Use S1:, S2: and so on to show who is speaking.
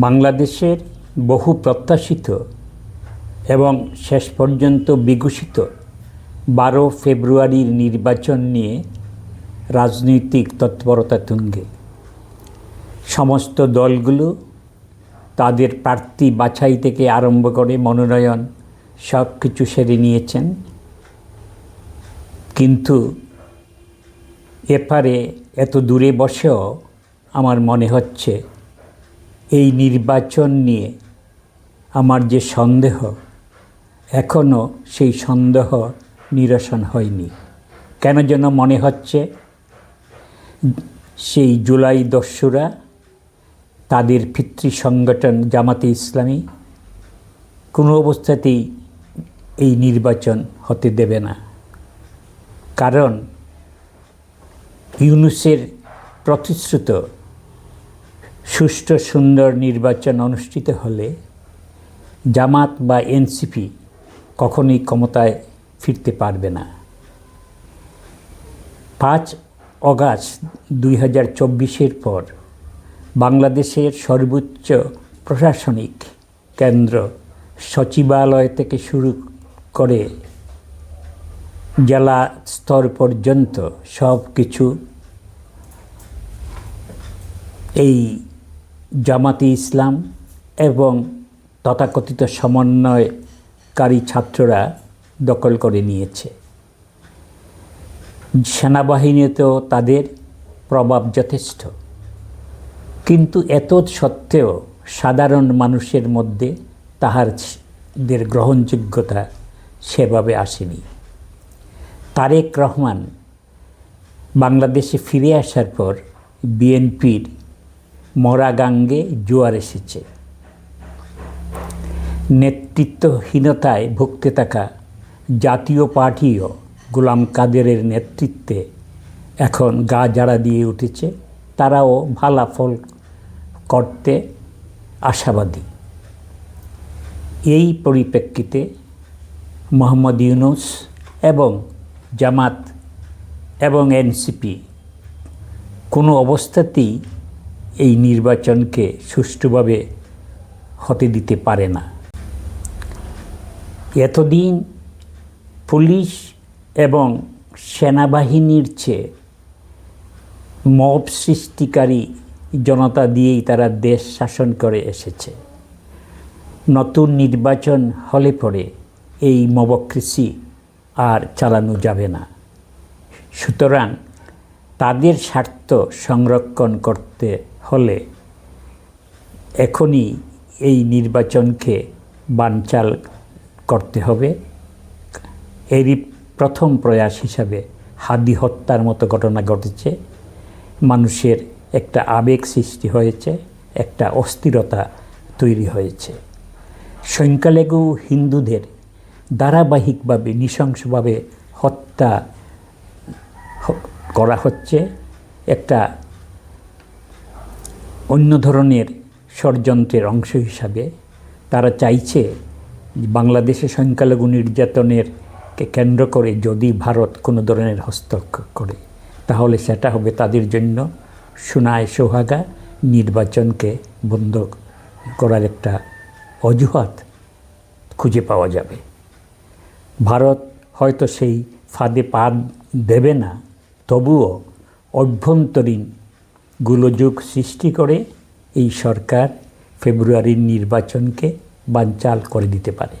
S1: বাংলাদেশের বহু প্রত্যাশিত এবং শেষ পর্যন্ত বিকশিত বারো ফেব্রুয়ারির নির্বাচন নিয়ে রাজনৈতিক তৎপরতা তুঙ্গে। সমস্ত দলগুলো তাদের প্রার্থী বাছাই থেকে আরম্ভ করে মনোনয়ন সব কিছু সেরে নিয়েছেন। কিন্তু এপারে এত দূরে বসেও আমার মনে হচ্ছে এই নির্বাচন নিয়ে আমার যে সন্দেহ এখনও সেই সন্দেহ নিরসন হয়নি। কেন যেন মনে হচ্ছে সেই জুলাই দস্যুরা তাদের পিতৃ সংগঠন জামাতে ইসলামী কোনো অবস্থাতেই এই নির্বাচন হতে দেবে না। কারণ ইউনুসের প্রতিশ্রুত সুষ্ঠু, সুন্দর নির্বাচন অনুষ্ঠিত হলে জামাত বা এনসিপি কখনোই ক্ষমতায় ফিরতে পারবে না। পাঁচ অগাস্ট দুই হাজার চব্বিশের পর বাংলাদেশের সর্বোচ্চ প্রশাসনিক কেন্দ্র সচিবালয় থেকে শুরু করে জেলা স্তর পর্যন্ত সব কিছু এই জামাতি ইসলাম এবং তথাকথিত সমন্বয়কারী ছাত্ররা দখল করে নিয়েছে। সেনাবাহিনীতেও তাদের প্রভাব যথেষ্ট। কিন্তু এত সত্ত্বেও সাধারণ মানুষের মধ্যে তাহারদের গ্রহণযোগ্যতা সেভাবে আসেনি। তারেক রহমান বাংলাদেশে ফিরে আসার পর বিএনপির মরাগাঙ্গে জোয়ার এসেছে। নেতৃত্বহীনতায় ভুগতে থাকা জাতীয় পার্টিও গোলাম কাদেরের নেতৃত্বে এখন গা জাড়া দিয়ে উঠেছে। তারাও ভালাফল করতে আশাবাদী। এই পরিপ্রেক্ষিতে মোহাম্মদ ইউনুস এবং জামাত এবং এনসিপি কোনো অবস্থাতেই এই নির্বাচনকে সুষ্ঠুভাবে হতে দিতে পারে না। এতদিন পুলিশ এবং সেনাবাহিনীর চেয়ে মব সৃষ্টিকারী জনতা দিয়েই তারা দেশ শাসন করে এসেছে। নতুন নির্বাচন হলে পরে এই মবকৃষি আর চালানো যাবে না। সুতরাং তাদের স্বার্থ সংরক্ষণ করতে হলে এখনই এই নির্বাচনকে বানচাল করতে হবে। এরই প্রথম প্রয়াস হিসাবে হাদি হত্যার মতো ঘটনা ঘটেছে। মানুষের একটা আবেগ সৃষ্টি হয়েছে, একটা অস্থিরতা তৈরি হয়েছে। সংখ্যালঘু হিন্দুদের ধারাবাহিকভাবে, নৃশংসভাবে হত্যা করা হচ্ছে একটা অন্য ধরনের ষড়যন্ত্রের অংশ হিসাবে। তারা চাইছে বাংলাদেশে সংখ্যালঘু নির্যাতনের কেন্দ্র করে যদি ভারত কোনো ধরনের হস্তক্ষেপ করে, তাহলে সেটা হবে তাদের জন্য সোনায় সোহাগা নির্বাচনকে বন্ধ করার একটা অজুহাত খুঁজে পাওয়া যাবে। ভারত হয়তো সেই ফাঁদে পা দেবে না তবুও অভ্যন্তরীণ গোলযোগ সৃষ্টি করে এই সরকার ফেব্রুয়ারির নির্বাচনকে বানচাল করে দিতে পারে।